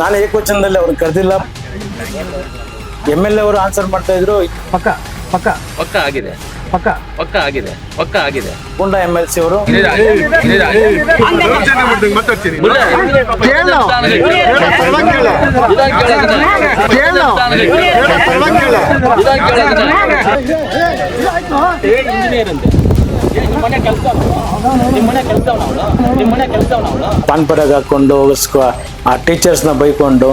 ನಾನು ಏಕವಚನದಲ್ಲಿ ಅವ್ರು ಕರೆದಿಲ್ಲ ಎಂ ಎಲ್ ಎ ಅವರು ಆನ್ಸರ್ ಮಾಡ್ತಾ ಇದ್ರು ಪಕ್ಕ ಪಕ್ಕ ಪಕ್ಕ ಆಗಿದೆ ಪಕ್ಕ ಪಕ್ಕ ಆಗಿದೆ ಪಕ್ಕ ಆಗಿದೆ ಗುಂಡ ಎಂ ಎಲ್ ಸಿ ಅವರು ಇಂಜಿನಿಯರ್. ಪಾನ್ ಪರಾಗ ಹಾಕೊಂಡು ಹೋಗಿಸ್ಕೊ ಆ ಟೀಚರ್ಸ್ನ ಬೈಕೊಂಡು.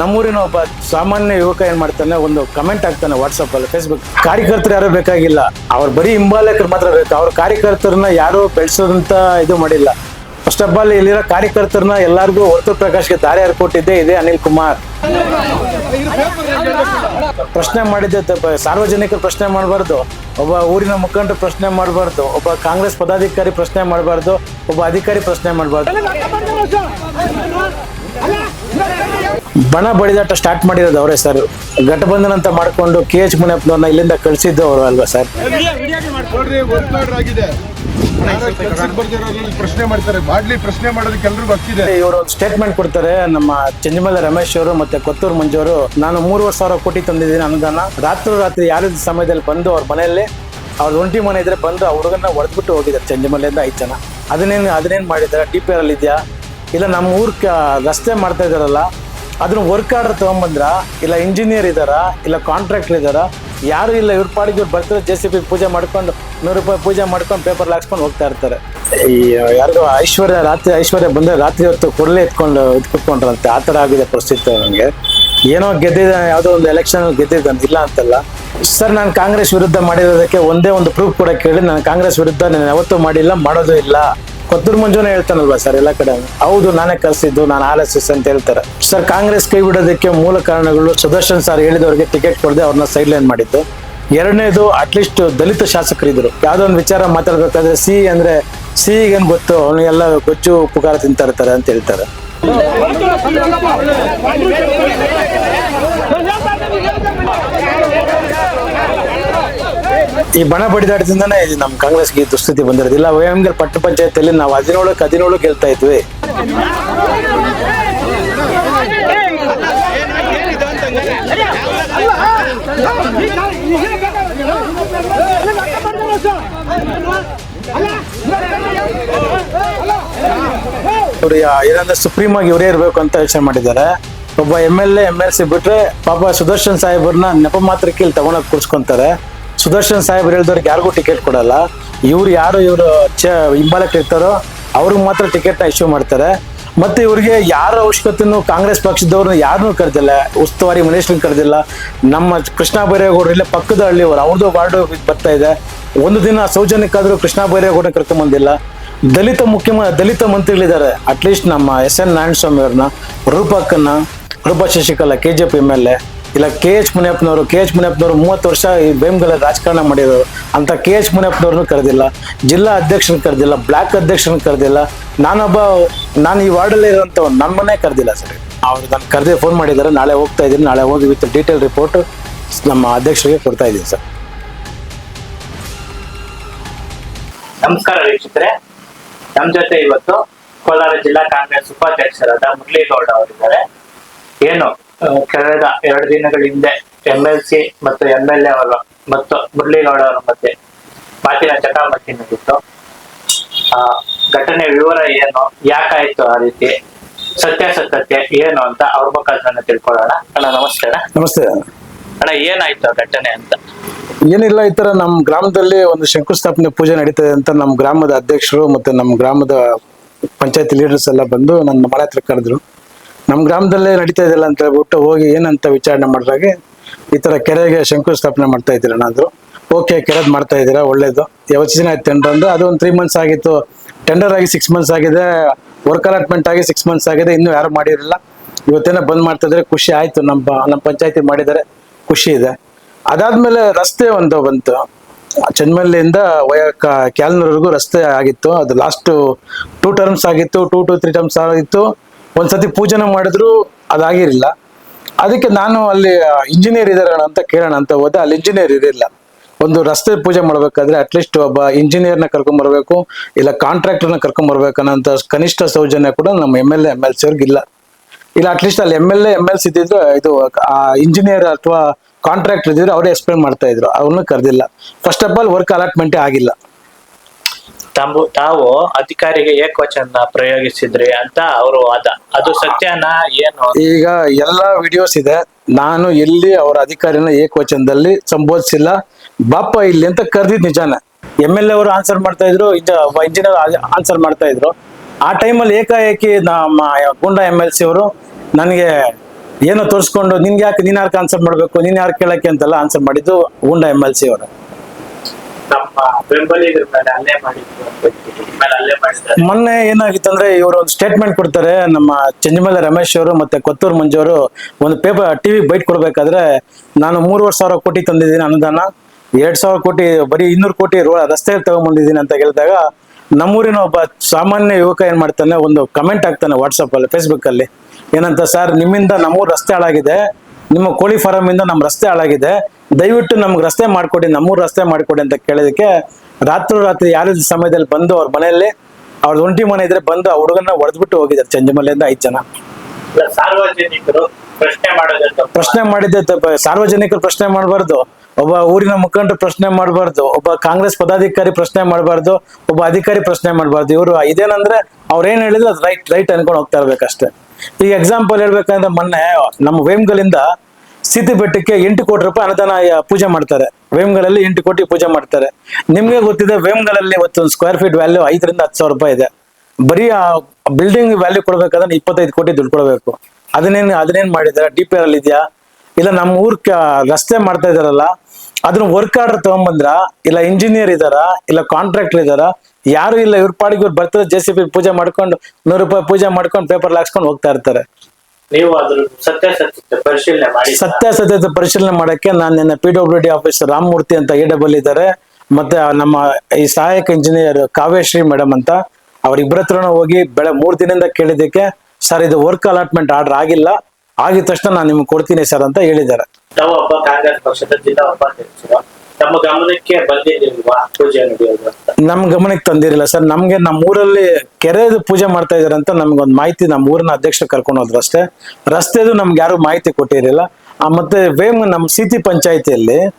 ನಮ್ಮೂರಿನ ಒಬ್ಬ ಸಾಮಾನ್ಯ ಯುವಕ ಏನ್ ಮಾಡ್ತಾನೆ ಒಂದು ಕಮೆಂಟ್ ಹಾಕ್ತಾನೆ ವಾಟ್ಸಪ್ ಅಲ್ಲಿ ಫೇಸ್ಬುಕ್ ಕಾರ್ಯಕರ್ತರು ಯಾರು ಬೇಕಾಗಿಲ್ಲ. ಅವ್ರ ಬರೀ ಹಿಂಬಾಲಕರು ಮಾತ್ರ ಬೇಕು. ಅವ್ರ ಕಾರ್ಯಕರ್ತರನ್ನ ಯಾರು ಬೆಳೆಸೋದಂತ ಇದು ಮಾಡಿಲ್ಲ. ಫಸ್ಟ್ ಆಫ್ ಆಲ್ ಇಲ್ಲಿರೋ ಕಾರ್ಯಕರ್ತರನ್ನ ಎಲ್ಲಾರ್ಗೂ ಹೊರತು ಪ್ರಕಾಶ್ಗೆ ದಾರಿ ಕೊಟ್ಟಿದ್ದೆ ಇದೆ ಅನಿಲ್ ಕುಮಾರ್. ಪ್ರಶ್ನೆ ಮಾಡಿದ್ದೆ ತಪ್ಪ ಸಾರ್ವಜನಿಕರು ಪ್ರಶ್ನೆ ಮಾಡಬಾರ್ದು. ಒಬ್ಬ ಊರಿನ ಮುಖಂಡರು ಪ್ರಶ್ನೆ ಮಾಡಬಾರ್ದು. ಒಬ್ಬ ಕಾಂಗ್ರೆಸ್ ಪದಾಧಿಕಾರಿ ಪ್ರಶ್ನೆ ಮಾಡಬಾರ್ದು. ಒಬ್ಬ ಅಧಿಕಾರಿ ಪ್ರಶ್ನೆ ಮಾಡಬಾರ್ದು. ಬಣ ಬಡಿದಾಟ ಸ್ಟಾರ್ಟ್ ಮಾಡಿರೋದು ಅವರೇ ಸರ್. ಘಟಬಂಧನ ಅಂತ ಮಾಡಿಕೊಂಡು ಕೆ ಎಚ್ ಮುನಿಯಪ್ಪನವ್ರನ್ನ ಇಲ್ಲಿಂದ ಕಳಿಸಿದ್ದು ಅವರು ಅಲ್ವಾ ಸರ್? ಪ್ರಶ್ನೆ ಮಾಡ್ತಾರೆ. ಮಾಡ್ಲಿ ಪ್ರಶ್ನೆ ಮಾಡೋದಕ್ಕೆ ಎಲ್ಲರಿಗೂ ಹಕ್ಕಿದೆ ಇವರು ಸ್ಟೇಟ್ಮೆಂಟ್ ಕೊಡ್ತಾರೆ. ನಮ್ಮ ಚಂಜಮಲ ರಮೇಶ್ ಅವರು ಮತ್ತೆ ಕೊತ್ತೂರು ಮಂಜು ಅವರು ನಾನು ಮೂರುವರೆ ಸಾವಿರ ಕೋಟಿ ತಂದಿದ್ದೀನಿ ಅನುದಾನ. ರಾತ್ರಿ ರಾತ್ರಿ ಯಾರ ಸಮಯದಲ್ಲಿ ಬಂದು ಅವ್ರ ಮನೆಯಲ್ಲಿ ಅವ್ರ ಒಂಟಿ ಮನೆ ಇದ್ರೆ ಬಂದು ಆ ಹುಡುಗನ್ನ ಹೊಡೆದ್ಬಿಟ್ಟು ಹೋಗಿದ್ದಾರೆ ಚಂಜಮಲೆಯಿಂದ ಐದು ಜನ. ಅದನ್ನೇನು ಅದನ್ನೇನು ಮಾಡಿದ್ದಾರೆ? ಡಿ ಪಿ ಆರ್ ಅಲ್ಲಿ ಇದೆಯಾ ಇಲ್ಲ ನಮ್ಮ ಊರ್ ರಸ್ತೆ ಮಾಡ್ತಾ ಇದಾರಲ್ಲ ಅದನ್ನ ವರ್ಕ್ ಆರ್ಡರ್ ತಗೊಂಬಂದ್ರ ಇಲ್ಲ ಇಂಜಿನಿಯರ್ ಇದಾರ, ಇಲ್ಲ ಕಾಂಟ್ರಾಕ್ಟರ್ ಇದಾರ, ಯಾರು ಇಲ್ಲ ಇವ್ರ ಪಾಡಿಗೆ ಇವ್ರು ಬರ್ತಾರೆ ಜೆ ಸಿ ಬಿ ಪೂಜೆ ಮಾಡ್ಕೊಂಡು ನೂರು ರೂಪಾಯಿ ಪೂಜೆ ಮಾಡ್ಕೊಂಡು ಪೇಪರ್ ಹಾಕ್ಸ್ಕೊಂಡು ಹೋಗ್ತಾ ಇರ್ತಾರೆ. ಈ, ಯಾರಿಗೋ ಐಶ್ವರ್ಯ ರಾತ್ರಿ, ಐಶ್ವರ್ಯ ಬಂದ್ರೆ ರಾತ್ರಿ ಹೊತ್ತು ಕೊಡಲೇ ಎತ್ಕೊಂಡು, ಇದು ಕುತ್ಕೊಂಡ್ರಂತೆ. ಆ ಥರ ಆಗಿದೆ ಪರಿಸ್ಥಿತಿ ನನಗೆ ಏನೋ ಗೆದ್ದಿದ್ದ ಯಾವುದೋ ಒಂದು ಎಲೆಕ್ಷನ್ ಗೆದ್ದಿದ್ದಾನೆ, ಇಲ್ಲ ಅಂತಲ್ಲ. ಸರ್, ನಾನು ಕಾಂಗ್ರೆಸ್ ವಿರುದ್ಧ ಮಾಡಿರೋದಕ್ಕೆ ಒಂದೇ ಒಂದು ಪ್ರೂಫ್ ಕೂಡ ಕೇಳಿ, ನಾನು ಕಾಂಗ್ರೆಸ್ ವಿರುದ್ಧ, ನಾನು ಯಾವತ್ತೂ ಮಾಡಿಲ್ಲ, ಮಾಡೋದು ಇಲ್ಲ. ಕೊತ್ತೂರು ಮಂಜುನೇ ಹೇಳ್ತಾನಲ್ವಾ ಸರ್ ಎಲ್ಲ ಕಡೆ? ಹೌದು, ನಾನೇ ಕಲ್ಸಿದ್ದು ನಾನು ಆರ್ ಎಸ್ ಎಸ್ ಅಂತ ಹೇಳ್ತಾರೆ. ಸರ್, ಕಾಂಗ್ರೆಸ್ ಕೈ ಬಿಡೋದಕ್ಕೆ ಮೂಲ ಕಾರಣಗಳು ಸುದರ್ಶನ್ ಸರ್ ಹೇಳಿದವರಿಗೆ ಟಿಕೆಟ್ ಕೊಡದೆ ಅವ್ರನ್ನ ಸೈಡ್ ಲೈನ್ ಮಾಡಿದ್ದು. ಎರಡನೇದು ಅಟ್ಲೀಸ್ಟ್ ದಲಿತ ಶಾಸಕರಿದ್ರು. ಯಾವ್ದೋ ಒಂದು ವಿಚಾರ ಮಾತಾಡ್ಬೇಕಾದ್ರೆ ಸಿ ಅಂದ್ರೆ ಸಿ ಏನ್ ಗೊತ್ತು? ಅವನು ಎಲ್ಲ ಗೊಚ್ಚು ಉಪಕಾರ ತಿಂತಾ ಇರ್ತಾರೆ ಅಂತ ಹೇಳ್ತಾರೆ. ಈ ಬಣ ಬಡಿದಾಟದಿಂದನೇ ನಮ್ಮ ಕಾಂಗ್ರೆಸ್ಗೆ ದುಸ್ಥಿತಿ ಬಂದಿರೋದಿಲ್ಲ. ವಯಂಗಲ್ ಪಟ್ಟ ಪಂಚಾಯತಿಯಲ್ಲಿ ನಾವು ಹದಿನೇಳು ಹದಿನೇಳು ಗೆಲ್ತಾ ಇದ್ವಿ. ಅವ್ರು ಯಾ- ಏನಂದ್ರೆ ಸುಪ್ರೀಂ ಆಗಿ ಇವರೇ ಇರಬೇಕು ಅಂತ ಯೋಚನೆ ಮಾಡಿದ್ದಾರೆ. ಒಬ್ಬ M L A, M L C ಬಿಟ್ರೆ ಪಾಪ ಸುದರ್ಶನ್ ಸಾಹೇಬ್ರನ್ನ ನೆಪ ಮಾತ್ರಕ್ಕೆ ಇಲ್ಲಿ ತಗೊಂಡೋಗಿ ಕೂರ್ಸ್ಕೊಂತಾರೆ. ಸುದರ್ಶನ್ ಸಾಹೇಬ್ ಹೇಳಿದವ್ರಿಗೆ ಯಾರಿಗೂ ಟಿಕೆಟ್ ಕೊಡಲ್ಲ. ಇವ್ರು ಯಾರು ಇವರು ಚ ಹಿಂಬಾಲಕ್ಕೆ ಇರ್ತಾರೋ ಅವ್ರಿಗೆ ಮಾತ್ರ ಟಿಕೆಟ್ನ ಇಶ್ಯೂ ಮಾಡ್ತಾರೆ. ಮತ್ತೆ ಇವ್ರಿಗೆ ಯಾರ ಅವಶ್ಯಕತೆನೂ ಕಾಂಗ್ರೆಸ್ ಪಕ್ಷದವ್ರನ್ನ ಯಾರನ್ನೂ ಕರೆದಿಲ್ಲ. ಉಸ್ತುವಾರಿ ಮನೇಶ್ನ ಕರೆದಿಲ್ಲ. ನಮ್ಮ ಕೃಷ್ಣ ಬೈರೇಗೌಡರು ಇಲ್ಲ ಪಕ್ಕದ ಹಳ್ಳಿಯವರು ಅವ್ರದ್ದು ವಾರ್ಡು ಬರ್ತಾ ಇದೆ. ಒಂದು ದಿನ ಸೌಜನ್ಯಕ್ಕಾದ್ರೂ ಕೃಷ್ಣ ಬೈರೇಗೌಡನ ಕರ್ಕೊಂಬಂದಿಲ್ಲ ದಲಿತ ಮುಖ್ಯಮ, ದಲಿತ ಮಂತ್ರಿಗಳಿದ್ದಾರೆ. ಅಟ್ಲೀಸ್ಟ್ ನಮ್ಮ ಎಸ್ ಎನ್ ನಾರಾಯಣಸ್ವಾಮಿ ಅವ್ರನ್ನ, ರೂಪಕ್ಕನ್ನ Roopa Shashikala K J P M L A ಇಲ್ಲ, ಕೆ ಎಚ್ ಮುನಿಯಪ್ಪನವರು, ಕೆ ಎಚ್ ಮುನಿಯಪ್ಪನವರು ಮೂವತ್ತು ವರ್ಷ ಈ ಬೇಮ್ಗಳ ರಾಜಕಾರಣ ಮಾಡಿರೋರು. ಅಂತ ಕೆ ಎಚ್ ಮುನಿಯಪ್ಪನವ್ರನ್ನೂ ಕರೆದಿಲ್ಲ, ಜಿಲ್ಲಾ ಅಧ್ಯಕ್ಷರನ್ನ ಕರೆದಿಲ್ಲ, ಬ್ಲಾಕ್ ಅಧ್ಯಕ್ಷರನ್ನ ಕರೆದಿಲ್ಲ. ನಾನೊಬ್ಬ, ನಾನು ಈ ವಾರ್ಡಲ್ಲಿ ಇರೋಂಥ ನಮ್ಮನ್ನೇ ಮನೆ ಕರೆದಿಲ್ಲ ಸರ್. ಅವ್ರು ನಾನು ಕರೆದೇ ಫೋನ್ ಮಾಡಿದ್ದಾರೆ, ನಾಳೆ ಹೋಗ್ತಾ ಇದ್ದೀನಿ, ನಾಳೆ ಹೋಗಿ ವಿತ್ ಡೀಟೇಲ್ ರಿಪೋರ್ಟ್ ನಮ್ಮ ಅಧ್ಯಕ್ಷರಿಗೆ ಕೊಡ್ತಾ ಇದ್ದೀನಿ ಸರ್. ನಮಸ್ಕಾರ ವೀಕ್ಷಕರೇ. ನಮ್ಮ ಜೊತೆ ಇವತ್ತು ಕೋಲಾರ ಜಿಲ್ಲಾ ಕಾಂಗ್ರೆಸ್ ಉಪಾಧ್ಯಕ್ಷರಾದ ಮುರಳೀಗೌಡ ಅವರಿದ್ದಾರೆ. ಏನು? ಕಳೆದ ಎರಡು ದಿನಗಳ ಹಿಂದೆ ಎಂ ಎಲ್ ಸಿ ಮತ್ತು ಎಂ ಎಲ್ ಎ ಅವರು ಮತ್ತು ಮುರಳೀಗೌಡ ಅವರ ಮಧ್ಯೆ ಮಾತಿನ ಚಟಾಮಟಿ ನಡೆಯಿತು. ಆ ಘಟನೆ ವಿವರ ಏನು ಯಾಕಾಯ್ತು ಆ ರೀತಿ ಸತ್ಯಾಸತ್ಯತೆ ಏನು ಅಂತ ಅವ್ರ ಮುಖಾಂತರ ತಿಳ್ಕೊಳ್ಳೋಣ. ಅಣ್ಣ ನಮಸ್ಕಾರ. ನಮಸ್ತೆ. ಅಣ್ಣ ಏನಾಯ್ತು ಆ ಘಟನೆ ಅಂತ? ಏನಿಲ್ಲ ಈ ತರ ನಮ್ಮ ಗ್ರಾಮದಲ್ಲಿ ಒಂದು ಶಂಕುಸ್ಥಾಪನೆ ಪೂಜೆ ನಡೀತದೆ ಅಂತ ನಮ್ಮ ಗ್ರಾಮದ ಅಧ್ಯಕ್ಷರು ಮತ್ತೆ ನಮ್ಮ ಗ್ರಾಮದ ಪಂಚಾಯತ್ ಲೀಡರ್ಸ್ ಎಲ್ಲ ಬಂದು ನನ್ನ ಮನೆ ಹತ್ರ ಕರೆದ್ರು. ನಮ್ಮ ಗ್ರಾಮದಲ್ಲೇ ನಡೀತಾ ಇದೆಯಲ್ಲ ಅಂತ ಹೇಳ್ಬಿಟ್ಟು ಹೋಗಿ ಏನಂತ ವಿಚಾರಣೆ ಮಾಡಿದಾಗೆ ಈ ಥರ ಕೆರೆಗೆ ಶಂಕುಸ್ಥಾಪನೆ ಮಾಡ್ತಾ ಇದ್ದೀರ ಓಕೆ ಕೆರೆದು ಮಾಡ್ತಾ ಇದ್ದೀರಾ? ಒಳ್ಳೇದು. ಯಾವತ್ತು ದಿನ ಆಯ್ತು ಟೆಂಡರ್ ಅಂದ್ರೆ ಅದು ಒಂದು ತ್ರೀ ಮಂತ್ಸ್ ಆಗಿತ್ತು. ಟೆಂಡರ್ ಆಗಿ ಸಿಕ್ಸ್ ಮಂತ್ಸ್ ಆಗಿದೆ. ವರ್ಕ್ ಅಲಾಟ್ಮೆಂಟ್ ಆಗಿ ಸಿಕ್ಸ್ ಮಂತ್ಸ್ ಆಗಿದೆ. ಇನ್ನೂ ಯಾರು ಮಾಡಿರಲಿಲ್ಲ ಇವತ್ತೇನ ಬಂದ್ ಮಾಡ್ತಾ ಇದ್ರೆ ಖುಷಿ ಆಯ್ತು. ನಮ್ಮ ನಮ್ಮ ಪಂಚಾಯತಿ ಮಾಡಿದ್ದಾರೆ. ಖುಷಿ ಇದೆ. ಅದಾದ್ಮೇಲೆ ರಸ್ತೆ ಒಂದು ಬಂತು. ಚನ್ಮಲ್ಲಿಯಿಂದ ವಯ ಕ್ಯಾಲ್ನೂರ್ವರೆಗೂ ರಸ್ತೆ ಆಗಿತ್ತು. ಅದು ಲಾಸ್ಟ್ ಟೂ ಟರ್ಮ್ಸ್ ಆಗಿತ್ತು. ಟೂ ಟು ತ್ರೀ ಟರ್ಮ್ಸ್ ಆಗಿತ್ತು. ಒಂದ್ಸತಿ ಪೂಜೆನ ಮಾಡಿದ್ರು ಅದಾಗಿರಲಿಲ್ಲ. ಅದಕ್ಕೆ ನಾನು ಅಲ್ಲಿ ಇಂಜಿನಿಯರ್ ಇದಾರಣ ಅಂತ ಕೇಳೋಣ ಅಂತ ಹೋದೆ. ಅಲ್ಲಿ ಇಂಜಿನಿಯರ್ ಇರಲಿಲ್ಲ. ಒಂದು ರಸ್ತೆ ಪೂಜೆ ಮಾಡ್ಬೇಕಾದ್ರೆ ಅಟ್ಲೀಸ್ಟ್ ಒಬ್ಬ ಇಂಜಿನಿಯರ್ನ ಕರ್ಕೊಂಡ್ ಬರ್ಬೇಕು, ಇಲ್ಲ ಕಾಂಟ್ರಾಕ್ಟರ್ನ ಕರ್ಕೊಂಡ್ ಬರ್ಬೇಕನ್ನೋಂಥ ಕನಿಷ್ಠ ಸೌಜನ್ಯ ಕೂಡ ನಮ್ಮ M L A M L C ಇಲ್ಲ. ಇಲ್ಲ ಅಟ್ಲೀಸ್ಟ್ ಅಲ್ಲಿ M L A M L C ಇದ್ದಿದ್ರು ಇದು ಇಂಜಿನಿಯರ್ ಅಥವಾ ಕಾಂಟ್ರಾಕ್ಟರ್ ಇದ್ದಿದ್ರು ಅವರೇ ಎಕ್ಸ್ಪ್ಲೇನ್ ಮಾಡ್ತಾ ಇದ್ರು. ಅವ್ರನ್ನ ಕರೆದಿಲ್ಲ. ಫಸ್ಟ್ ಆಫ್ ಆಲ್ ವರ್ಕ್ ಅಲಾಟ್ಮೆಂಟೇ ಆಗಿಲ್ಲ. ತಾವು ತಾವು ಅಧಿಕಾರಿಗೆ ಏಕವಚನ ಪ್ರಯೋಗಿಸಿದ್ರಿ ಅಂತ ಅವರು ವಾದ ಅದು ಸತ್ಯನ ಏನು? ಈಗ ಎಲ್ಲಾ ವಿಡಿಯೋಸ್ ಇದೆ. ನಾನು ಎಲ್ಲಿ ಅವರ ಅಧಿಕಾರಿನ ಏಕವಚನದಲ್ಲಿ ಸಂಬೋಧಿಸಿಲ್ಲ. ಬಾಪ ಇಲ್ಲಿ ಅಂತ ಕರೆದಿದ್ ನಿಜಾನ. ಎಂ ಎಲ್ ಎ ಅವರು ಆನ್ಸರ್ ಮಾಡ್ತಾ ಇದ್ರು ಇಂಜಿನಿಯರ್ ಆನ್ಸರ್ ಮಾಡ್ತಾ ಇದ್ರು. ಆ ಟೈಮಲ್ಲಿ ಏಕಾಏಕಿ ನಮ್ಮ ಗುಂಡಾ ಎಂ ಎಲ್ ಸಿ ಅವರು ನನಗೆ ಏನೋ ತೋರಿಸ್ಕೊಂಡು, ನಿನ್ಗೆ ಯಾಕೆ, ನೀನ್ ಯಾಕೆ ಆನ್ಸರ್ ಮಾಡ್ಬೇಕು? ನೀನ್ ಯಾರು ಕೇಳಕ್ಕೆ? ಅಂತೆಲ್ಲ ಆನ್ಸರ್ ಮಾಡಿದ್ದು ಗುಂಡಾ ಎಂ ಎಲ್ ಸಿ ಅವರು. ನಮ್ಮ ಹಲ್ಲೆ ಮಾಡಿದ್ದಾರೆ. ಮೊನ್ನೆ ಏನಾಗಿತ್ತಂದ್ರೆ ಇವರು ಒಂದು ಸ್ಟೇಟ್ಮೆಂಟ್ ಕೊಡ್ತಾರೆ, ನಮ್ಮ ಚಂಜಮಲ ರಮೇಶ್ ಅವರು ಮತ್ತೆ ಕೊತ್ತೂರು ಮಂಜು ಅವರು ಒಂದು ಪೇಪರ್ ಟಿವಿ ಬೈಟ್ ಕೊಡ್ಬೇಕಾದ್ರೆ ನಾನು ಮೂರುವರೆ ಸಾವಿರ ಕೋಟಿ ತಂದಿದ್ದೀನಿ ಅನುದಾನ, ಎರಡ್ ಸಾವಿರ ಕೋಟಿ, ಬರೀ ಇನ್ನೂರು ಕೋಟಿ ರೋ ರಸ್ತೆ ತಗೊಂಡ್ಬಂದಿದ್ದೀನಿ ಅಂತ ಹೇಳಿದಾಗ ನಮ್ಮೂರಿನ ಒಬ್ಬ ಸಾಮಾನ್ಯ ಯುವಕ ಏನ್ ಮಾಡ್ತಾನೆ, ಒಂದು ಕಮೆಂಟ್ ಹಾಕ್ತಾನೆ ವಾಟ್ಸಪ್ ಅಲ್ಲಿ ಫೇಸ್ಬುಕ್ ಅಲ್ಲಿ. ಏನಂತ, ಸರ್, ನಿಮ್ಮಿಂದ ನಮ್ಮೂರು ರಸ್ತೆ ಹಾಳಾಗಿದೆ, ನಿಮ್ಮ ಕೋಳಿ ಫಾರಂ ಇಂದ ನಮ್ಮ ರಸ್ತೆ ಹಾಳಾಗಿದೆ ದಯವಿಟ್ಟು ನಮ್ಗೆ ರಸ್ತೆ ಮಾಡ್ಕೊಡಿ ನಮ್ಮೂರು ರಸ್ತೆ ಮಾಡ್ಕೊಡಿ ಅಂತ ಕೇಳೋದಕ್ಕೆ ರಾತ್ರಿ ರಾತ್ರಿ ಯಾರ ಸಮಯದಲ್ಲಿ ಬಂದು ಅವ್ರ ಮನೆಯಲ್ಲಿ ಅವ್ರ ಒಂಟಿ ಮನೆ ಇದ್ರೆ ಬಂದು ಆ ಹುಡುಗನ ಹೊಡೆದ್ಬಿಟ್ಟು ಹೋಗಿದ್ದಾರೆ ಚಂಜಮಲೆಯಿಂದ ಐದು ಜನ. ಸಾರ್ವಜನಿಕರು ಪ್ರಶ್ನೆ ಮಾಡೋದು ಪ್ರಶ್ನೆ ಮಾಡಿದ್ದೆ ಸಾರ್ವಜನಿಕರು ಪ್ರಶ್ನೆ ಮಾಡಬಾರ್ದು. ಒಬ್ಬ ಊರಿನ ಮುಖಂಡರು ಪ್ರಶ್ನೆ ಮಾಡಬಾರ್ದು. ಒಬ್ಬ ಕಾಂಗ್ರೆಸ್ ಪದಾಧಿಕಾರಿ ಪ್ರಶ್ನೆ ಮಾಡಬಾರ್ದು. ಒಬ್ಬ ಅಧಿಕಾರಿ ಪ್ರಶ್ನೆ ಮಾಡಬಾರ್ದು. ಇವರು ಇದೇನಂದ್ರೆ ಅವ್ರೇನ್ ಏನ್ ಹೇಳಿದ್ರು ಅದು ರೈಟ್ ರೈಟ್ ಅನ್ಕೊಂಡು ಹೋಗ್ತಾ ಇರ್ಬೇಕಷ್ಟೇ. ಈಗ ಎಕ್ಸಾಂಪಲ್ ಹೇಳ್ಬೇಕಂದ್ರೆ ಮೊನ್ನೆ ನಮ್ಮ ವೇಮ್ಗಳಿಂದ ಸ್ಥಿತಿ ಬೆಟ್ಟಕ್ಕೆ ಎಂಟು ಕೋಟಿ ರೂಪಾಯಿ ಅನುದಾನ ಪೂಜೆ ಮಾಡ್ತಾರೆ. ವೇಮ್ಗಳಲ್ಲಿ ಎಂಟು ಕೋಟಿ ಪೂಜೆ ಮಾಡ್ತಾರೆ. ನಿಮ್ಗೆ ಗೊತ್ತಿದೆ, ವೇಮ್ಗಳಲ್ಲಿ ಇವತ್ತು ಸ್ಕ್ವೇರ್ ಫೀಟ್ ವ್ಯಾಲ್ಯೂ ಐದರಿಂದ ಹತ್ತು ಸಾವಿರ ರೂಪಾಯಿ ಇದೆ. ಬರೀ, ಆ ಬಿಲ್ಡಿಂಗ್ ವ್ಯಾಲ್ಯೂ ಕೊಡ್ಬೇಕಂದ್ರೆ ಇಪ್ಪತ್ತೈದು ಕೋಟಿ ದುಡ್ಡು ಕೊಡಬೇಕು. ಅದನ್ನೇನು, ಅದನ್ನೇನ್ ಮಾಡಿದ್ದಾರೆ? ಡಿ ಪಿ ಆರ್ ಅಲ್ಲಿ ಇದೆಯಾ? ಇಲ್ಲ ನಮ್ಮ ಊರ್ ರಸ್ತೆ ಮಾಡ್ತಾ ಇದಾರಲ್ಲ ಅದನ್ನ ವರ್ಕ್ ಆರ್ಡರ್ ತಗೊಂಬಂದ್ರ, ಇಲ್ಲ ಇಂಜಿನಿಯರ್ ಇದಾರ ಇಲ್ಲ ಕಾಂಟ್ರಾಕ್ಟರ್ ಇದಾರ ಯಾರು ಇಲ್ಲ, ಇವ್ರ ಪಾಡಿಗೆ ಇವ್ರು ಬರ್ತಾರೆ ಜೆ ಸಿ ಪಿ ಪೂಜೆ ಮಾಡ್ಕೊಂಡು, ನೂರು ರೂಪಾಯಿ ಪೂಜೆ ಮಾಡ್ಕೊಂಡು ಪೇಪರ್ ಹಾಕ್ಸ್ಕೊಂಡು ಹೋಗ್ತಾ ಇರ್ತಾರೆ. ನೀವು ಅದ್ರ ಸತ್ಯಾಸತ್ಯತೆ ಪರಿಶೀಲನೆ ಮಾಡಿ. ಸತ್ಯಾಸತ್ಯತೆ ಪರಿಶೀಲನೆ ಮಾಡಕ್ಕೆ ನಾನು ನಿನ್ನ P W D officer Ramamurthy ಅಂತ ಎ ಡಬಲ್ ಇದ್ದಾರೆ. ಮತ್ತೆ ನಮ್ಮ ಈ ಸಹಾಯಕ ಇಂಜಿನಿಯರ್ ಕಾವ್ಯಶ್ರೀ ಮೇಡಮ್ ಅಂತ ಅವ್ರಿಬ್ಬರ ಹತ್ರನೂ ಹೋಗಿ ಬೆಳೆ ಮೂರ್ ದಿನದಿಂದ ಕೇಳಿದ್ದಕ್ಕೆ ಸರ್ ಇದು ವರ್ಕ್ ಅಲಾಟ್ಮೆಂಟ್ ಆರ್ಡರ್ ಆಗಿಲ್ಲ. ಆಗಿದ ತಕ್ಷಣ ನಾನು ನಿಮ್ಗೆ ಕೊಡ್ತೀನಿ ಸರ್ ಅಂತ ಹೇಳಿದ್ದಾರೆ. ತಾವು ಒಬ್ಬ ಕಾಂಗ್ರೆಸ್ ಪಕ್ಷದ ಜಿಲ್ಲಾ ಉಪಾಧ್ಯಕ್ಷರು ಗಮನಕ್ಕೆ ನಮ್ ಗಮನಕ್ಕೆ ತಂದಿರಲಿಲ್ಲ ಸರ್. ನಮ್ಗೆ ನಮ್ಮ ಊರಲ್ಲಿ ಕೆರೆದು ಪೂಜೆ ಮಾಡ್ತಾ ಇದಾರೆ ಅಂತ ನಮ್ಗೊಂದು ಮಾಹಿತಿ ನಮ್ಮ ಊರಿನ ಅಧ್ಯಕ್ಷರು ಕರ್ಕೊಂಡು ಹೋದ್ರು ಅಷ್ಟೇ. ರಸ್ತೆದು ನಮ್ಗೆ ಯಾರು ಮಾಹಿತಿ ಕೊಟ್ಟಿರಲಿಲ್ಲ. ಆ, ಮತ್ತೆ ವೇಮ್ ನಮ್ಮ ಸಿಟಿ ಪಂಚಾಯತಿಯಲ್ಲಿ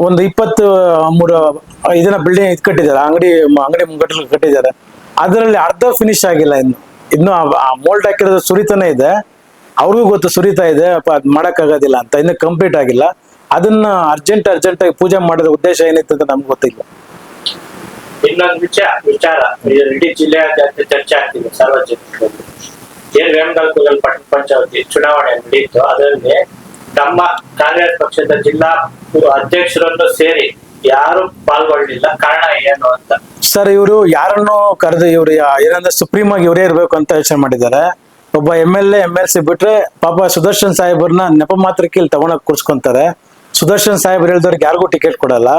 ಒಂದು ಇಪ್ಪತ್ತು ಮೂರು ಇದನ್ನ ಬಿಲ್ಡಿಂಗ್ ಇದು ಕಟ್ಟಿದ್ದಾರೆ ಅಂಗಡಿ ಅಂಗಡಿ ಮುಂಗಟ್ಟಲು ಕಟ್ಟಿದ್ದಾರೆ. ಅದರಲ್ಲಿ ಅರ್ಧ ಫಿನಿಶ್ ಆಗಿಲ್ಲ ಇನ್ನು. ಇನ್ನು ಮೋಲ್ಡ್ ಹಾಕಿರೋದು ಸುರಿತಾನೆ ಇದೆ. ಅವ್ರಿಗೂ ಗೊತ್ತು ಸುರಿತಾ ಇದೆ. ಮಾಡಕ್ಕಾಗೋದಿಲ್ಲ ಅಂತ. ಇನ್ನು ಕಂಪ್ಲೀಟ್ ಆಗಿಲ್ಲ. ಅದನ್ನ ಅರ್ಜೆಂಟ್ ಅರ್ಜೆಂಟ್ ಆಗಿ ಪೂಜೆ ಮಾಡೋದ್ರ ಉದ್ದೇಶ ಏನಿತ್ತು ಅಂತ ನಮ್ಗೆ ಗೊತ್ತಿಲ್ಲ. ಇನ್ನೊಂದು ವಿಚಾರ ವಿಚಾರ. ಇಡೀ ಜಿಲ್ಲೆಯಾದ್ಯಂತ ಚರ್ಚೆ ಆಗ್ತಿದೆ ಸಾರ್ವಜನಿಕರಲ್ಲಿ ಏನ್ ವೇಮಗಲ್ಕುಗಲ್ ಪಟ್ಟಣ ಪಂಚಾಯತಿ ಚುನಾವಣೆ ನಡೆಯಿತು ಅದರಲ್ಲಿ ತಮ್ಮ ಕಾಂಗ್ರೆಸ್ ಪಕ್ಷದ ಜಿಲ್ಲಾ ಅಧ್ಯಕ್ಷರನ್ನು ಸೇರಿ ಯಾರು ಪಾಲ್ಗೊಳ್ಳಿಲ್ಲ ಕಾರಣ ಏನು ಅಂತ. ಸರ್ ಇವರು ಯಾರನ್ನು ಕರೆದು ಇವರು ಏನಂದ್ರೆ ಸುಪ್ರೀಂ ಆಗಿ ಇವರೇ ಇರ್ಬೇಕು ಅಂತ ಯೋಚನೆ ಮಾಡಿದ್ದಾರೆ. ಒಬ್ಬ M L A M L C ಬಿಟ್ರೆ ಪಾಪ ಸುದರ್ಶನ್ ಸಾಹೇಬ್ರನ್ನ ನೆಪ ಮಾತ್ರಕ್ಕೆ ಇಲ್ಲಿ ತಗೊಂಡೋಗಿ ಕೂರ್ಸ್ಕೊಂತಾರೆ. ಸುದರ್ಶನ್ ಸಾಹೇಬ್ರು ಹೇಳಿದವ್ರಿಗೆ ಯಾರಿಗೂ ಟಿಕೆಟ್ ಕೊಡಲ್ಲ.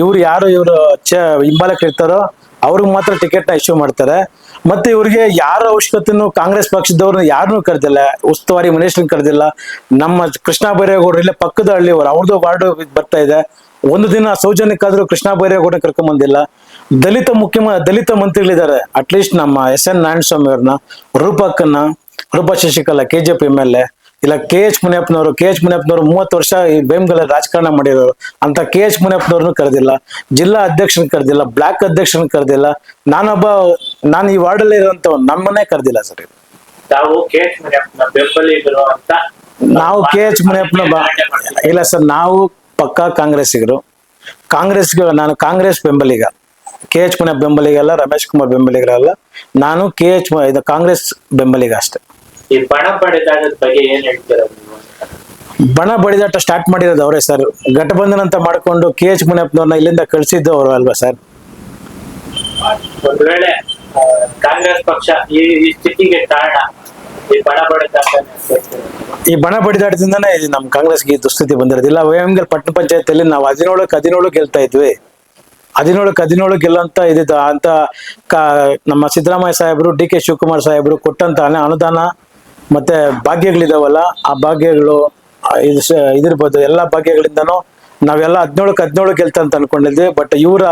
ಇವ್ರು ಯಾರು ಇವರು ಹಿಂಬಾಲಕ್ಕೆ ಇರ್ತಾರೋ ಅವ್ರಿಗೆ ಮಾತ್ರ ಟಿಕೆಟ್ನ ಇಶ್ಯೂ ಮಾಡ್ತಾರೆ. ಮತ್ತೆ ಇವ್ರಿಗೆ ಯಾರ ಅವಶ್ಯಕತೆನೂ ಕಾಂಗ್ರೆಸ್ ಪಕ್ಷದವ್ರನ್ನ ಯಾರನ್ನೂ ಕರೆದಿಲ್ಲ. ಉಸ್ತುವಾರಿ ಮನುಷ್ಯರನ್ನ ಕರೆದಿಲ್ಲ. ನಮ್ಮ ಕೃಷ್ಣ ಬೈರೇಗೌಡರು ಇಲ್ಲೇ ಪಕ್ಕದ ಹಳ್ಳಿಯವರು ಅವ್ರದ್ದು ವಾರ್ಡ್ ಬರ್ತಾ ಇದೆ. ಒಂದು ದಿನ ಸೌಜನ್ಯಕ್ಕಾದ್ರೂ ಕೃಷ್ಣ ಬೈರೇಗೌಡನ ಕರ್ಕೊಂಬಂದಿಲ್ಲ ದಲಿತ ಮುಖ್ಯಮ, ದಲಿತ ಮಂತ್ರಿಗಳಿದ್ದಾರೆ. ಅಟ್ಲೀಸ್ಟ್ ನಮ್ಮ ಎಸ್ ಎನ್ ನಾರಾಯಣಸ್ವಾಮಿ ಅವ್ರನ್ನ, ರೂಪಕ್ಕನ್ನ, Roopa Shashikala K J P M L A ಇಲ್ಲ ಕೆ ಎಚ್ ಮುನಿಯಪ್ಪನವರು ಕೆ ಎಚ್ ಮುನಿಯಪ್ಪನವರು ಮೂವತ್ತು ವರ್ಷ ಈ ಬೇಮ್ಗಳ ರಾಜಕಾರಣ ಮಾಡಿರೋರು. ಅಂತ ಕೆ ಎಚ್ ಮುನಿಯಪ್ಪನವ್ರನ್ನು ಕರೆದಿಲ್ಲ ಜಿಲ್ಲಾ ಅಧ್ಯಕ್ಷನ ಕರೆದಿಲ್ಲ ಬ್ಲಾಕ್ ಅಧ್ಯಕ್ಷನ ಕರೆದಿಲ್ಲ. ನಾನೊಬ್ಬ ನಾನು ಈ ವಾರ್ಡಲ್ಲಿ ಇರುವಂತ ನಮ್ಮನ್ನೇ ಕರೆದಿಲ್ಲ ಸರ್ ತಾವು ಕೆ ಎಚ್ ಮುನಿಯಪ್ಪನ ನಾವು ಕೆ ಎಚ್ ಮುನಿಯಪ್ಪನ ಇಲ್ಲ ಸರ್ ನಾವು ಪಕ್ಕಾ ಕಾಂಗ್ರೆಸ್ಸಿಗರು. ಕಾಂಗ್ರೆಸ್ಗೆ ನಾನು ಕಾಂಗ್ರೆಸ್ ಬೆಂಬಲಿಗ. ಕೆ ಎಚ್ ಮುನಿಯಪ್ಪ ಬೆಂಬಲಿಗಲ್ಲ ರಮೇಶ್ ಕುಮಾರ್ ಬೆಂಬಲಿಗರಲ್ಲ. ನಾನು ಕೆ ಎಚ್ ಇದು ಕಾಂಗ್ರೆಸ್ ಬೆಂಬಲಿಗ ಅಷ್ಟೇ. ಈ ಬಣ ಬಡಿದಾಟದ ಬಗ್ಗೆ ಏನ್ ಹೇಳ್ತೀರ ನೀವು? ಬಣ ಬಡಿದಾಟ ಸ್ಟಾರ್ಟ್ ಮಾಡಿರೋದು ಅವರೇ ಸರ್ ಘಟಬಂಧನ ಅಂತ ಮಾಡ್ಕೊಂಡು ಕೆ ಎಚ್ ಮುನಿಯಪ್ಪನವ್ರನ್ನ ಇಲ್ಲಿಂದ ಕಳಿಸಿದ್ದು ಅವರು ಅಲ್ವಾ ಸರ್ ಒಂದ್ ವೇಳೆ ಆ, ಕಾಂಗ್ರೆಸ್ ಪಕ್ಷ ಈ ಈ ಸ್ಥಿತಿಗೆ ಕಾರಣ ಈ ಬಣ ಬಡಿದಾಟ ಈ ಬಣ ಬಡಿದಾಟದಿಂದನೇ ಇದು ನಮ್ಮ ಕಾಂಗ್ರೆಸ್ಗೆ ಈ ದುಸ್ಥಿತಿ ಬಂದಿರೋದಿಲ್ಲ ವೇಮಗಲ್ ಪಟ್ಟಣ ಪಂಚಾಯತಿಯಲ್ಲಿ ನಾವು ಹದಿನೇಳಕ್ಕೆ ಹದಿನೇಳು ಗೆಲ್ತಾ ಇದ್ವಿ. ಹದಿನೇಳಕ್ಕೆ ಹದಿನೇಳು ಗೆಲ್ಲಂತ ಇದಿತ್ತು ಅಂತ ಕಾ ನಮ್ಮ ಸಿದ್ದರಾಮಯ್ಯ ಸಾಹೇಬರು ಡಿ ಕೆ ಶಿವಕುಮಾರ್ ಸಾಹೇಬರು ಕೊಟ್ಟಂತ ಅನು- ಅನುದಾನ ಮತ್ತೆ ಭಾಗ್ಯಗಳಿದಾವಲ್ಲ ಆ ಭಾಗ್ಯಗಳು ಇದು ಇದಿರ್ಬೋದು ಎಲ್ಲ ಭಾಗ್ಯಗಳಿಂದನೂ ನಾವೆಲ್ಲ ಹದಿನೇಳಕ್ಕೆ ಹದಿನೇಳು ಗೆಲ್ತ ಅಂತ ಅನ್ಕೊಂಡಿದ್ವಿ ಬಟ್ ಇವರ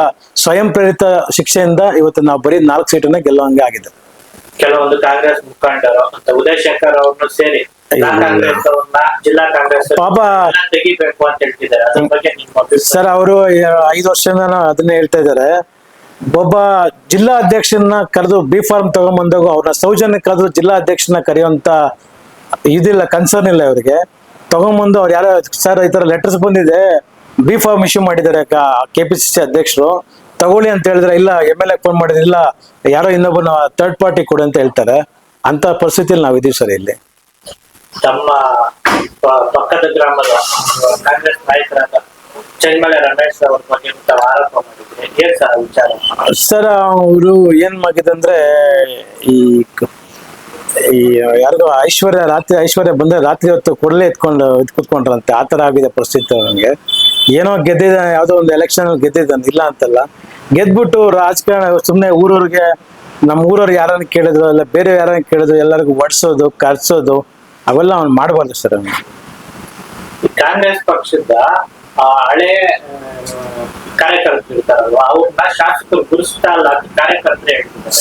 ಸ್ವಯಂ ಪ್ರೇರಿತ ಶಿಕ್ಷೆಯಿಂದ ಇವತ್ತು ನಾವು ಬರೀ ನಾಲ್ಕು ಸೀಟನ್ನ ಗೆಲ್ಲುವಂಗೆ ಆಗಿದೆ. ಕೆಲವೊಂದು ಕಾಂಗ್ರೆಸ್ ಮುಖಂಡರು ಅಂತ ಉದಯ್ ಶಂಕರ್ ಅವ್ರನ್ನು ಸೇರಿ ಜಿಲ್ಲಾ ಕಾಂಗ್ರೆಸ್ ಜಿಲ್ಲಾ ಕಾಂಗ್ರೆಸ್ ಪಾಪ. ತೆಗಿಬೇಕು ಅಂತ ಹೇಳ್ತಿದ್ದಾರೆ. ಅದ್ರ ಬಗ್ಗೆ ಸರ್ ಅವರು ಐದು ವರ್ಷದಿಂದ ಅದನ್ನೇ ಹೇಳ್ತಾ ಇದ್ದಾರೆ. ಒಬ್ಬ ಜಿಲ್ಲಾ ಅಧ್ಯಕ್ಷನ ಕರೆದು ಬಿ ಫಾರ್ಮ್ ತಗೊಂಬಂದಾಗ ಅವ್ರನ್ನ ಸೌಜನ್ಯ ಕರೆದು ಜಿಲ್ಲಾ ಅಧ್ಯಕ್ಷನ ಕರೆಯುವಂತ ಇದಿಲ್ಲ ಕನ್ಸರ್ನ್ ಇಲ್ಲ ಅವರಿಗೆ ತಗೊಂಬಂದು ಅವ್ರು ಯಾರೋ ಸರ್ ಈ ತರ ಲೆಟರ್ಸ್ ಬಂದಿದೆ ಬಿ ಫಾರ್ಮ್ ಇಶ್ಯೂ ಮಾಡಿದ್ದಾರೆ ಕೆ ಪಿ ಸಿ ಸಿ ಅಧ್ಯಕ್ಷರು. ತಗೊಳ್ಳಿ ಅಂತ ಹೇಳಿದ್ರೆ, ಇಲ್ಲ ಎಂ ಎಲ್ ಎ ಫೋನ್ ಮಾಡಿದ್ರೆ, ಇಲ್ಲ, ಯಾರೋ ಇನ್ನೊಬ್ಬನ ಥರ್ಡ್ ಪಾರ್ಟಿ ಕೊಡು ಅಂತ ಹೇಳ್ತಾರೆ. ಅಂತ ಪರಿಸ್ಥಿತಿಯಲ್ಲಿ ನಾವು ಇದೀವಿ ಸರ್ ಇಲ್ಲಿ. ತಮ್ಮ ಪಕ್ಕದ ಗ್ರಾಮದ ಕಾಂಗ್ರೆಸ್ ನಾಯಕರಾದ ಚನ್ಮಲೆ ರಮೇಶ್ ಅವ್ರ ಬಗ್ಗೆ ಆರೋಪ ಸರ್, ಅವರು ಏನ್ ಮಾಡಿದಂದ್ರೆ ಈ ಈ ಯಾರಿಗೋ ಐಶ್ವರ್ಯ, ರಾತ್ರಿ ಐಶ್ವರ್ಯ ಬಂದ್ರೆ ರಾತ್ರಿ ಹೊತ್ತು ಕೊಡಲೆ ಎತ್ಕೊಂಡು ಎತ್ ಕುತ್ಕೊಂಡ್ರಂತೆ. ಆ ಥರ ಆಗಿದೆ ಪರಿಸ್ಥಿತಿ ನನಗೆ ಏನೋ ಗೆದ್ದಿದ ಯಾವುದೋ ಒಂದು ಎಲೆಕ್ಷನ್ ಗೆದ್ದಿದ್ದಾನೆ, ಇಲ್ಲ ಅಂತಲ್ಲ. ಗೆದ್ಬಿಟ್ಟು ರಾಜಕಾರಣ ಸುಮ್ಮನೆ ಊರವ್ರಿಗೆ ನಮ್ಮ ಊರವ್ರು ಯಾರನ್ನ ಕೇಳಿದ್ರು, ಇಲ್ಲ ಬೇರೆ ಯಾರನ್ನ ಕೇಳಿದ್ರು, ಎಲ್ಲರಿಗೂ ಒಡ್ಸೋದು, ಕರ್ಸೋದು, ಅವೆಲ್ಲ ಅವ್ನು ಮಾಡಬಾರ್ದು ಸರ್ ಕಾಂಗ್ರೆಸ್ ಪಕ್ಷದ ಹಳೆ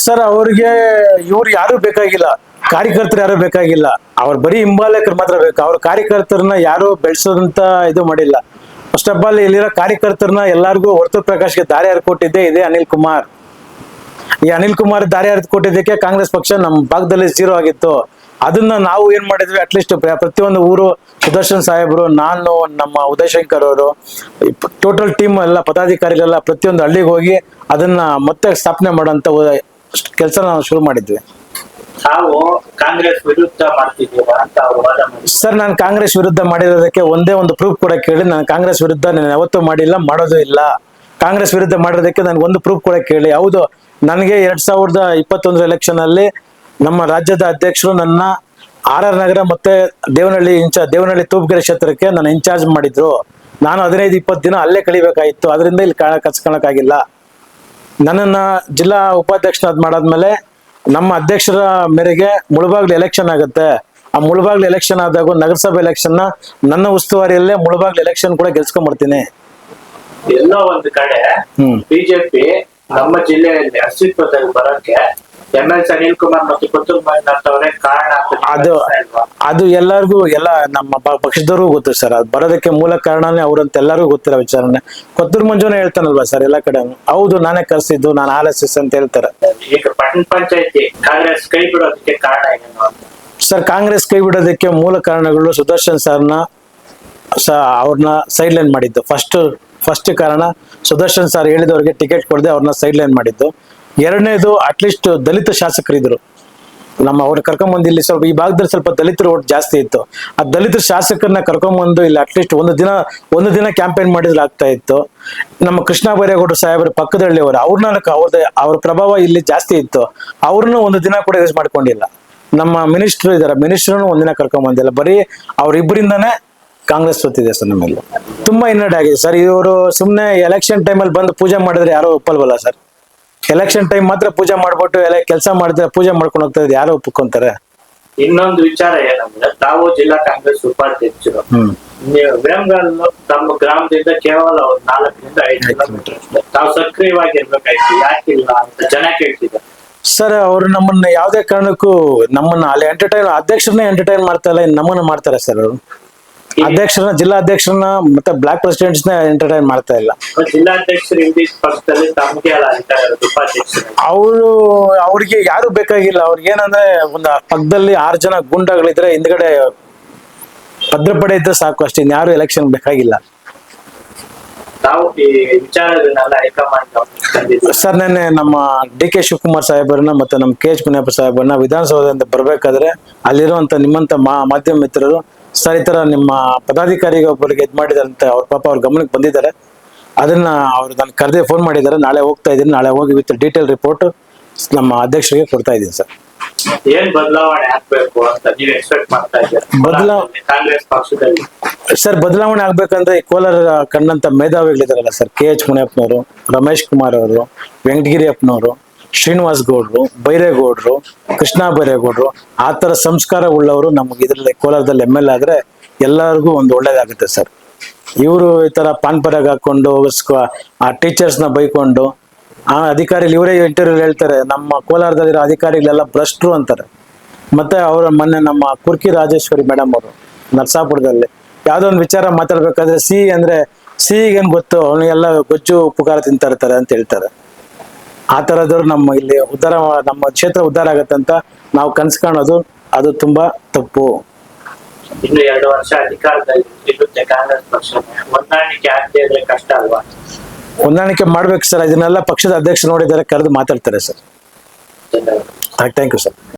ಸರ್, ಅವ್ರಿಗೆ ಇವ್ರು ಯಾರು ಬೇಕಾಗಿಲ್ಲ. ಕಾರ್ಯಕರ್ತರು ಯಾರು ಬೇಕಾಗಿಲ್ಲ. ಅವ್ರು ಬರೀ ಹಿಂಬಾಲಕರು ಮಾತ್ರ ಬೇಕು. ಅವ್ರ ಕಾರ್ಯಕರ್ತರನ್ನ ಯಾರು ಬೆಳೆಸೋದಂತ ಇದು ಮಾಡಿಲ್ಲ. ಫಸ್ಟ್ ಆಫ್ ಆಲ್ ಇಲ್ಲಿರೋ ಕಾರ್ಯಕರ್ತರನ್ನ ಎಲ್ಲಾರ್ಗೂ ಹೊರತು ಪ್ರಕಾಶ್ಗೆ ದಾರಿ ಹರಿದು ಕೊಟ್ಟಿದ್ದೆ ಇದೆ ಅನಿಲ್ ಕುಮಾರ್. ಈ ಅನಿಲ್ ಕುಮಾರ್ ದಾರಿ ಹರಿದು ಕೊಟ್ಟಿದ್ದಕ್ಕೆ ಕಾಂಗ್ರೆಸ್ ಪಕ್ಷ ನಮ್ಮ ಭಾಗದಲ್ಲಿ ಜೀರೋ ಆಗಿತ್ತು. ಅದನ್ನ ನಾವು ಏನ್ ಮಾಡಿದ್ವಿ? ಅಟ್ಲೀಸ್ಟ್ ಪ್ರತಿಯೊಂದು ಊರು ಸುದರ್ಶನ್ ಸಾಹೇಬ್ರು ನಾನು ನಮ್ಮ ಉದಯಶಂಕರ್ ಅವರು ಟೋಟಲ್ ಟೀಮ್ ಎಲ್ಲ ಪದಾಧಿಕಾರಿಗಳೆಲ್ಲ ಪ್ರತಿಯೊಂದು ಹಳ್ಳಿಗೆ ಹೋಗಿ ಅದನ್ನ ಮತ್ತೆ ಸ್ಥಾಪನೆ ಮಾಡುವಂತ ಕೆಲಸ ನಾವು ಶುರು ಮಾಡಿದ್ವಿ. ಕಾಂಗ್ರೆಸ್ ವಿರುದ್ಧ ಸರ್ ನಾನು ಕಾಂಗ್ರೆಸ್ ವಿರುದ್ಧ ಮಾಡಿರೋದಕ್ಕೆ ಒಂದೇ ಒಂದು ಪ್ರೂಫ್ ಕೂಡ ಕೇಳಿ ನಾನು ಕಾಂಗ್ರೆಸ್ ವಿರುದ್ಧ ನಾನು ಯಾವತ್ತೂ ಮಾಡಿಲ್ಲ ಮಾಡೋದು ಇಲ್ಲ. ಕಾಂಗ್ರೆಸ್ ವಿರುದ್ಧ ಮಾಡಿರೋದಕ್ಕೆ ನನಗೆ ಒಂದು ಪ್ರೂಫ್ ಕೂಡ ಕೇಳಿ. ಹೌದು ನನಗೆ ಎರಡ್ ಸಾವಿರದ ಇಪ್ಪತ್ತೊಂದು ಎಲೆಕ್ಷನ್ ಅಲ್ಲಿ ನಮ್ಮ ರಾಜ್ಯದ ಅಧ್ಯಕ್ಷರು ನನ್ನ ಆರ್ ಆರ್ ನಗರ ಮತ್ತೆ ದೇವನಹಳ್ಳಿ ಇನ್ಚಾರ್ಜ್ ದೇವನಹಳ್ಳಿ ತೂಪಗೆರೆ ಕ್ಷೇತ್ರಕ್ಕೆ ನನ್ನ ಇನ್ಚಾರ್ಜ್ ಮಾಡಿದ್ರು. ನಾನು ಹದಿನೈದು ಇಪ್ಪತ್ತು ದಿನ ಅಲ್ಲೇ ಕಳಿಬೇಕಾಗಿತ್ತು ಅದರಿಂದ ಇಲ್ಲಿ ಕಚ್ಕೊಳಕ್ಕಾಗಿಲ್ಲ ನನ್ನನ್ನ ಜಿಲ್ಲಾ ಉಪಾಧ್ಯಕ್ಷನಾದ್ ಮಾಡಾದ್ಮೇಲೆ ನಮ್ಮ ಅಧ್ಯಕ್ಷರ ಮೇರೆಗೆ ಮುಳುಬಾಗ್ಲು ಎಲೆಕ್ಷನ್ ಆಗುತ್ತೆ. ಆ ಮುಳಬಾಗ್ಲು ಎಲೆಕ್ಷನ್ ಆದಾಗ ನಗರಸಭೆ ಎಲೆಕ್ಷನ್ನ ನನ್ನ ಉಸ್ತುವಾರಿಯಲ್ಲೇ ಮುಳಬಾಗ್ಲು ಎಲೆಕ್ಷನ್ ಕೂಡ ಗೆಲ್ಸ್ಕೊಂಡ್ಬರ್ತೀನಿ ಎಲ್ಲ ಒಂದು ಕಡೆ. ಬಿಜೆಪಿ ನಮ್ಮ ಜಿಲ್ಲೆಯಲ್ಲಿ ಅಸ್ತಿತ್ವದಲ್ಲಿ ಬರೋಕೆ ಅನಿಲ್ ಕುಮಾರ್ ಮತ್ತು ಪುತ್ತೂರು ಮಂಜುನಾಥ್ ಕಾರಣ ಅದು ಅದು ಎಲ್ಲರಿಗೂ ಎಲ್ಲ ನಮ್ಮ ಪ- ಪಕ್ಷದವ್ರಿಗೂ ಗೊತ್ತು ಸರ್. ಅದು ಬರೋದಕ್ಕೆ ಮೂಲ ಕಾರಣನೇ ಅವ್ರಂತ ಎಲ್ಲರಿಗೂ ಗೊತ್ತಿರೋ ವಿಚಾರನೆ. ಕೊತ್ತೂರು ಮಂಜುನೇ ಹೇಳ್ತಾನಲ್ವ ಸರ್ ಎಲ್ಲ ಕಡೆ? ಹೌದು ನಾನೇ ಕರ್ಸಿದ್ದು ನಾನು ಆರ್ ಎಸ್ ಎಸ್ ಅಂತ ಹೇಳ್ತಾರೆ. ಈಗ ಪಟ್ಟಣ ಪಂಚಾಯತಿ ಕಾಂಗ್ರೆಸ್ ಕೈ ಬಿಡೋದಕ್ಕೆ ಕಾರಣ ಏನು ಸರ್ ಕಾಂಗ್ರೆಸ್ ಕೈ ಬಿಡೋದಕ್ಕೆ ಮೂಲ ಕಾರಣಗಳು ಸುದರ್ಶನ್ ಸರ್ನ ಸ ಅವ್ರನ್ನ ಸೈಡ್ ಲೈನ್ ಮಾಡಿದ್ದು. ಫಸ್ಟ್ ಫಸ್ಟ್ ಕಾರಣ ಸುದರ್ಶನ್ ಸರ್ ಹೇಳಿದವ್ರಿಗೆ ಟಿಕೆಟ್ ಕೊಡದೆ ಅವ್ರನ್ನ ಸೈಡ್ ಲೈನ್ ಮಾಡಿದ್ದು. ಎರಡನೇದು ಅಟ್ಲೀಸ್ಟ್ ದಲಿತ ಶಾಸಕರಿದ್ರು ನಮ್ಮ ಅವ್ರ ಕರ್ಕೊಂಬಂದು ಇಲ್ಲಿ ಸ್ವಲ್ಪ ಈ ಭಾಗದಲ್ಲಿ ಸ್ವಲ್ಪ ದಲಿತರು ಓಟ್ ಜಾಸ್ತಿ ಇತ್ತು. ಆ ದಲಿತ ಶಾಸಕರನ್ನ ಕರ್ಕೊಂಬಂದು ಇಲ್ಲಿ ಅಟ್ಲೀಸ್ಟ್ ಒಂದು ದಿನ ಒಂದು ದಿನ ಕ್ಯಾಂಪೇನ್ ಮಾಡಿದ್ರೆ ಆಗ್ತಾ ಇತ್ತು. ನಮ್ಮ ಕೃಷ್ಣ ಬೈರೇಗೌಡರು ಸಾಹೇಬರ ಅವರು, ಅವ್ರನ್ನ ಅವ್ರದ್ದು ಅವ್ರ ಪ್ರಭಾವ ಇಲ್ಲಿ ಜಾಸ್ತಿ ಇತ್ತು. ಅವ್ರನ್ನ ಒಂದು ದಿನ ಕೂಡ ಯೂಸ್ ಮಾಡ್ಕೊಂಡಿಲ್ಲ. ನಮ್ಮ ಮಿನಿಸ್ಟರ್ ಇದಾರೆ ಮಿನಿಸ್ಟರ್ನು ಒಂದಿನ ಕರ್ಕೊಂಡ್ ಬಂದಿಲ್ಲ ಬರೀ ಅವ್ರಿಬ್ಬರಿಂದಾನೇ ಕಾಂಗ್ರೆಸ್ ಸೋತಿದೆ ಸರ್ ನಮ್ಮಲ್ಲಿ. ತುಂಬಾ ಹಿನ್ನಡೆ ಆಗಿದೆ ಸರ್. ಇವರು ಸುಮ್ಮನೆ ಎಲೆಕ್ಷನ್ ಟೈಮಲ್ಲಿ ಬಂದು ಪೂಜೆ ಮಾಡಿದ್ರೆ ಯಾರೋ ಒಪ್ಪಲ್ವಲ್ಲ ಸರ್? ಎಲೆಕ್ಷನ್ ಟೈಮ್ ಮಾತ್ರ ಪೂಜೆ ಮಾಡ್ಬಿಟ್ಟು ಎಲ್ಲ ಕೆಲಸ ಮಾಡಿದ್ರೆ ಪೂಜೆ ಮಾಡ್ಕೊಂಡು ಹೋಗ್ತಾ ಇದ್ ಯಾರು ಒಪ್ಕೊಂತಾರೆ. ಇನ್ನೊಂದು ವಿಚಾರ ಏನಂದ್ರೆ ತಾವು ಜಿಲ್ಲಾ ಕಾಂಗ್ರೆಸ್ ಉಪಾಧ್ಯಕ್ಷರು. ವೇಮಗಲ್ ತಮ್ಮ ಗ್ರಾಮದಿಂದ ಕೇವಲ ಒಂದು ನಾಲ್ಕರಿಂದ ಐದು ಕಿಲೋಮೀಟರ್ ತಾವು ಸಕ್ರಿಯವಾಗಿ ಇರ್ಬೇಕಾಯ್ತು ಯಾಕಿಲ್ಲ ಅಂತ ಜನ ಕೇಳ್ತಿದ್ದಾರೆ. ಸರ್ ಅವರು ನಮ್ಮನ್ನ ಯಾವ್ದೇ ಕಾರಣಕ್ಕೂ ನಮ್ಮನ್ನ ಅಲ್ಲಿ ಎಂಟರ್ಟೈನ್ ಅಧ್ಯಕ್ಷರನ್ನೇ ಎಂಟರ್ಟೈನ್ ಮಾಡ್ತಾ ಇಲ್ಲ ನಮ್ಮನ್ನ ಮಾಡ್ತಾರೆ ಸರ್ ಅವರು. ಅಧ್ಯಕ್ಷರನ್ನ ಜಿಲ್ಲಾ ಅಧ್ಯಕ್ಷರನ್ನ ಮತ್ತೆ ಬ್ಲಾಕ್ ಪ್ರೆಸಿಡೆಂಟ್ಸ್ನ ಎಂಟರ್ಟೈನ್ ಮಾಡ್ತಾ ಇಲ್ಲ. ಜಿಲ್ಲಾಧ್ಯಕ್ಷರು ಪಕ್ಷದಲ್ಲಿ ತಮಗೆ ಅವರು ಅವ್ರಿಗೆ ಯಾರು ಬೇಕಾಗಿಲ್ಲ ಅವ್ರಿಗೆ ಏನಂದ್ರೆ ಒಂದು ಪಕ್ಕದಲ್ಲಿ ಆರು ಜನ ಗುಂಡಗಳಿದ್ರೆ ಹಿಂದ್ಗಡೆ ಭದ್ರಪಡೆ ಇದ್ರೆ ಸಾಕು ಅಷ್ಟೇ ಇನ್ಯಾರು ಎಲೆಕ್ಷನ್ ಬೇಕಾಗಿಲ್ಲ. ಸರ್ ನೆನ್ನೆ ನಮ್ಮ ಡಿ ಕೆ ಶಿವಕುಮಾರ್ ಸಾಹೇಬರನ್ನ ಮತ್ತೆ ನಮ್ಮ ಕೆ ಎಚ್ ಮುನಿಯಪ್ಪ ಸಾಹೇಬರನ್ನ ವಿಧಾನಸೌಧದಿಂದ ಬರ್ಬೇಕಾದ್ರೆ ಅಲ್ಲಿರುವಂತ ನಿಮ್ಮಂತ ಮಾಧ್ಯಮ ಮಿತ್ರರು ಸರ್ ಈ ಥರ ನಿಮ್ಮ ಪದಾಧಿಕಾರಿಗೆ ಒಬ್ಬರಿಗೆ ಇದ್ ಮಾಡಿದಾರಂತೆ ಅವ್ರ ಪಾಪ ಅವ್ರ ಗಮನಕ್ಕೆ ಬಂದಿದ್ದಾರೆ. ಅದನ್ನ ಅವ್ರು ನಾನು ಕರೆದೇ ಫೋನ್ ಮಾಡಿದ್ದಾರೆ. ನಾಳೆ ಹೋಗ್ತಾ ಇದ್ದೀನಿ. ನಾಳೆ ಹೋಗಿ ವಿತ್ ಡೀಟೇಲ್ ರಿಪೋರ್ಟ್ ನಮ್ಮ ಅಧ್ಯಕ್ಷರಿಗೆ ಕೊಡ್ತಾ ಇದ್ದೀನಿ ಸರ್. ಏನ್ ಬದಲಾವಣೆ ಆಗ್ಬೇಕು ಅಂತ ನೀವು ಎಕ್ಸ್ಪೆಕ್ಟ್ ಮಾಡ್ತಾ ಇದ್ದೀರಾ? ಬದಲಾ- ಕಾಂಗ್ರೆಸ್ ಪಕ್ಷದಲ್ಲಿ. ಸರ್ ಬದಲಾವಣೆ ಆಗ್ಬೇಕಂದ್ರೆ ಈ ಕೋಲಾರ ಕಣ್ಣಂತ ಮೇಧಾವಿಗಳಿದಾರಲ್ಲ ಸರ್. ಕೆ ಎಚ್ ಮುನಿಯಪ್ಪನವರು ರಮೇಶ್ ಕುಮಾರ್ ಅವರು ವೆಂಕಟಗಿರಿ ಅಪ್ಪನವರು ಶ್ರೀನಿವಾಸ್ ಗೌಡ್ರು ಬೈರೇಗೌಡ್ರು, ಕೃಷ್ಣ ಬೈರೇಗೌಡ್ರು, ಆ ಥರ ಸಂಸ್ಕಾರ ಉಳ್ಳವರು ನಮಗೆ ಇದರಲ್ಲಿ ಕೋಲಾರದಲ್ಲಿ ಎಂ ಎಲ್ ಆದರೆ ಎಲ್ಲರಿಗೂ ಒಂದು ಒಳ್ಳೇದಾಗುತ್ತೆ ಸರ್. ಇವರು ಈ ಥರ ಪಾನ್ ಪರಾಗ ಹಾಕೊಂಡು ಆ ಟೀಚರ್ಸ್ನ ಬೈಕೊಂಡು, ಆ ಅಧಿಕಾರಿಗಳು ಇವರೇ ಇಂಟರ್ವ್ಯೂ ಹೇಳ್ತಾರೆ, ನಮ್ಮ ಕೋಲಾರದಲ್ಲಿರೋ ಅಧಿಕಾರಿಗಳೆಲ್ಲ ಭ್ರಷ್ಟರು ಅಂತಾರೆ. ಮತ್ತೆ ಅವರ ಮೊನ್ನೆ ನಮ್ಮ ಕುರ್ಕಿ ರಾಜೇಶ್ವರಿ ಮೇಡಮ್ ಅವರು, ನರಸಾಪುರದಲ್ಲಿ ಯಾವುದೋ ಒಂದು ವಿಚಾರ ಮಾತಾಡ್ಬೇಕಾದ್ರೆ ಸಿ ಅಂದ್ರೆ, ಸಿ ಏನ್ ಗೊತ್ತು? ಅವನಿಗೆಲ್ಲ ಗೊಜ್ಜು ಉಪಕಾರ ತಿಂತಾ ಇರ್ತಾರೆ ಅಂತ ಹೇಳ್ತಾರೆ. ಆ ತರದವ್ರು ನಮ್ಮ ಇಲ್ಲಿ ಉದ್ಧಾರ ನಮ್ಮ ಕ್ಷೇತ್ರ ಉದ್ಧಾರ ಆಗತ್ತೆ ಅಂತ ನಾವು ಕನ್ಸ್ ಕಾಣೋದು ಅದು ತುಂಬಾ ತಪ್ಪು. ಇನ್ನು ಎರಡು ವರ್ಷ ಅಧಿಕಾರದಲ್ಲಿ ಇರುತ್ತೆ ಕಾಂಗ್ರೆಸ್ ಪಕ್ಷ. ಹೊಂದಾಣಿಕೆ ಆಗದೆ ಇದ್ರೆ ಕಷ್ಟ ಅಲ್ವಾ? ಹೊಂದಾಣಿಕೆ ಮಾಡ್ಬೇಕು ಸರ್ ಇದನ್ನೆಲ್ಲ ಪಕ್ಷದ ಅಧ್ಯಕ್ಷ ನೋಡಿದ್ದಾರೆ ಕರೆದು ಮಾತಾಡ್ತಾರೆ ಸರ್. ಧನ್ಯವಾದ. Thank you sir.